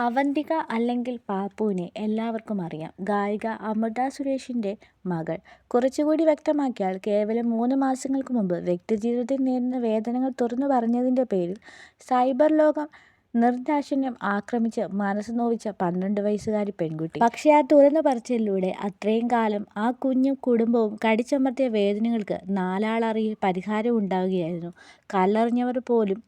അവന്തിക അല്ലെങ്കിൽ പാപ്പുവിനെ എല്ലാവർക്കും അറിയാം. ഗായിക അമൃത സുരേഷിന്റെ മകൾ. കുറച്ചുകൂടി വ്യക്തമാക്കിയാൽ കേവലം മൂന്ന് മാസങ്ങൾക്ക് മുമ്പ് വ്യക്തിജീവിതത്തിൽ നേരിടുന്ന വേദനകൾ തുറന്നു പറഞ്ഞതിന്റെ പേരിൽ സൈബർ ലോകം നിർദാക്ഷിണ്യം ആക്രമിച്ച് മനസ്സ് നോവിച്ച പന്ത്രണ്ട് വയസ്സുകാരി പെൺകുട്ടി. പക്ഷേ ആ തുറന്നു പറിച്ചതിലൂടെ അത്രയും കാലം ആ കുഞ്ഞും കുടുംബവും കടിച്ചമർത്തിയ വേദനകൾക്ക് നാലാളറിയിൽ പരിഹാരമുണ്ടാവുകയായിരുന്നു. കല്ലറിഞ്ഞവർ പോലും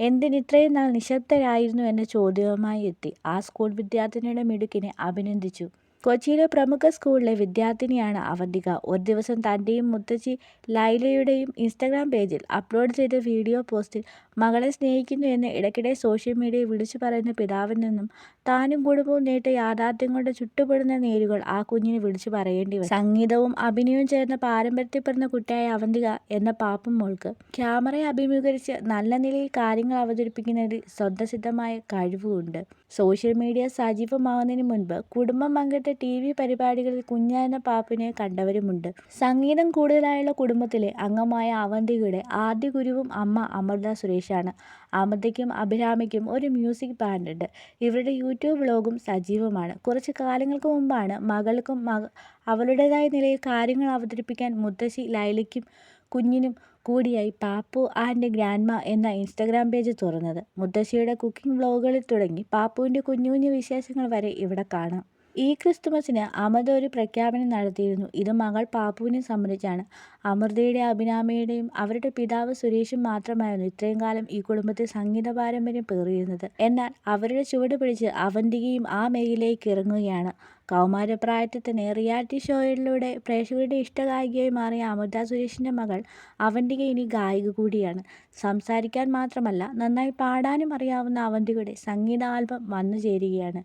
എന്തിന് ഇത്രയും നാൾ നിശ്ശബ്ദരായിരുന്നു എന്ന ചോദ്യവുമായി എത്തി ആ സ്കൂൾ വിദ്യാർത്ഥിനിയുടെ മിടുക്കിനെ അഭിനന്ദിച്ചു. കൊച്ചിയിലെ പ്രമുഖ സ്കൂളിലെ വിദ്യാർത്ഥിനിയാണ് അവന്തിക. ഒരു ദിവസം തന്റെയും മുത്തച്ഛി ലൈലയുടെയും ഇൻസ്റ്റഗ്രാം പേജിൽ അപ്ലോഡ് ചെയ്ത വീഡിയോ പോസ്റ്റിൽ മകളെ സ്നേഹിക്കുന്നു എന്ന് ഇടയ്ക്കിടെ സോഷ്യൽ മീഡിയയിൽ വിളിച്ചു പറയുന്ന പിതാവിൽ നിന്നും താനും കുടുംബവും നേട്ട യാഥാർത്ഥ്യങ്ങളുടെ ചുട്ടുപെടുന്ന നേരുകൾ ആ കുഞ്ഞിന് വിളിച്ചു പറയേണ്ടി വരും സംഗീതവും അഭിനയവും ചേർന്ന പാരമ്പര്യപ്പെടുന്ന കുട്ടിയായ അവന്തിക എന്ന പാപ്പും മോൾക്ക് ക്യാമറയെ അഭിമുഖീകരിച്ച് നല്ല നിലയിൽ കാര്യങ്ങൾ അവതരിപ്പിക്കുന്നതിൽ സ്വതസിദ്ധമായ കഴിവുണ്ട്. സോഷ്യൽ മീഡിയ സജീവമാവുന്നതിന് മുൻപ് കുടുംബം പങ്കിട്ട ടിവി പരിപാടികളിൽ കുഞ്ഞാന പാപ്പിനെ കണ്ടവരുമുണ്ട്. സംഗീതം കൂടുതലായുള്ള കുടുംബത്തിലെ അംഗമായ അവന്തികയുടെ ആദ്യ ഗുരുവും അമ്മ അമൃത സുരേഷാണ്. അമൃതയ്ക്കും അഭിരാമിക്കും ഒരു മ്യൂസിക് ബാൻഡുണ്ട്. ഇവരുടെ യൂട്യൂബ് ബ്ലോഗും സജീവമാണ്. കുറച്ച് കാലങ്ങൾക്ക് മുമ്പാണ് മകൾക്കും മക അവളുടേതായ നിലയിൽ കാര്യങ്ങൾ അവതരിപ്പിക്കാൻ മുത്തശ്ശി ലൈലയ്ക്കും കുഞ്ഞിനും കൂടിയായി പാപ്പു ആൻഡ് ഗ്രാൻഡ്മ എന്ന ഇൻസ്റ്റഗ്രാം പേജ് തുറന്നത്. മുത്തശ്ശിയുടെ കുക്കിംഗ് വ്ളോഗുകളിൽ തുടങ്ങി പാപ്പുവിന്റെ കുഞ്ഞു കുഞ്ഞു വിശേഷങ്ങൾ വരെ ഇവിടെ കാണാം. ഈ ക്രിസ്തുമസിന് അമൃത ഒരു പ്രഖ്യാപനം നടത്തിയിരുന്നു. ഇത് മകൾ പാപ്പുവിനെ സംബന്ധിച്ചാണ്. അമൃതയുടെ അഭിരാമിയുടെയും അവരുടെ പിതാവ് സുരേഷും മാത്രമായിരുന്നു ഇത്രയും കാലം ഈ കുടുംബത്തിൽ സംഗീത പാരമ്പര്യം പേറിയിരുന്നത്. എന്നാൽ അവരുടെ ചുവട് പിടിച്ച് അവന്തികയും ആ മേഖലയിലേക്ക് ഇറങ്ങുകയാണ്. കൗമാരപ്രായത്തിൽ തന്നെ റിയാലിറ്റി ഷോയിലൂടെ പ്രേക്ഷകരുടെ ഇഷ്ടഗായികയായി മാറിയ അമൃത സുരേഷിന്റെ മകൾ അവന്തിക ഇനി ഗായിക കൂടിയാണ്. സംസാരിക്കാൻ മാത്രമല്ല നന്നായി പാടാനും അറിയാവുന്ന അവന്തികയുടെ സംഗീത ആൽബം വന്നു ചേരുകയാണ്.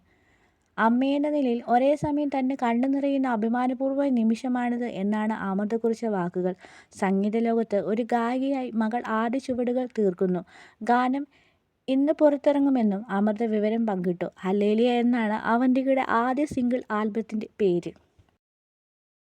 അമ്മയെന്ന നിലയിൽ ഒരേ സമയം തന്നെ കണ്ണു നിറയുന്ന അഭിമാനപൂർവ നിമിഷമാണിത് എന്നാണ് അമൃത കുറിച്ച വാക്കുകൾ. സംഗീത ലോകത്ത് ഒരു ഗായികയായി മകൾ ആദ്യ ചുവടുകൾ തീർക്കുന്നു. ഗാനം ഇന്ന് പുറത്തിറങ്ങുമെന്നും അമൃത വിവരം പങ്കിട്ടു. അലേലിയ എന്നാണ് അവന്തികയുടെ ആദ്യ സിംഗിൾ ആൽബത്തിന്റെ പേര്.